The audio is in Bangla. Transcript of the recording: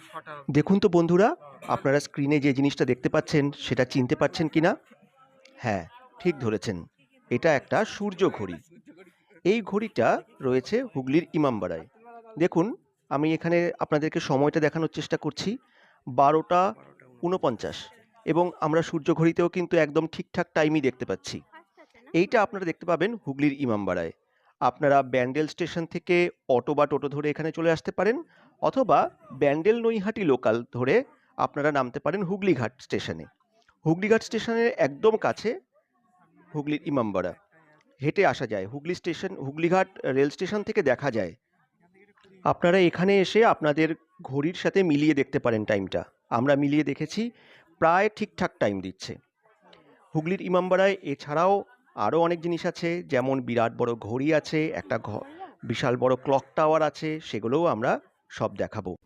ছটা দেখুন তো বন্ধুরা, আপনারা স্ক্রিনে যে জিনিসটা দেখতে পাচ্ছেন, সেটা চিনতে পারছেন কি না হ্যাঁ ঠিক ধরেছেন। এটা একটা সূর্য ঘড়ি। এই ঘড়িটা রয়েছে হুগলির ইমামবাড়ায়। দেখুন, আমি এখানে আপনাদেরকে সময়টা দেখানোর চেষ্টা করছি। বারোটা উনপঞ্চাশ এবং আমরা সূর্য ঘড়িতেও কিন্তু একদম ঠিকঠাক টাইমই দেখতে পাচ্ছি। এইটা আপনারা দেখতে পাবেন হুগলির ইমামবাড়ায়। আপনারা ব্যান্ডেল স্টেশন থেকে অটো বা টোটো ধরে এখানে চলে আসতে পারেন অথবা ব্যান্ডেল নৈহাটি লোকাল ধরে আপনারা নামতে পারেন হুগলিঘাট স্টেশনে। হুগলিঘাট স্টেশনের একদম কাছে হুগলির ইমামবাড়া। হেঁটে আসা যায়। Hooghly station, Hooghlyghat rail station থেকে দেখা যায়। আপনারা এখানে এসে আপনাদের ঘড়ির সাথে মিলিয়ে দেখতে পারেন টাইমটা। আমরা মিলিয়ে দেখেছি, প্রায় ঠিকঠাক টাইম দিচ্ছে। হুগলির ইমামবাড়ায় এছাড়াও আরও অনেক জিনিস আছে, যেমন বিরাট বড় ঘড়ি আছে, একটা বিশাল বড় ক্লক টাওয়ার আছে, সেগুলোও আমরা সব দেখাবো।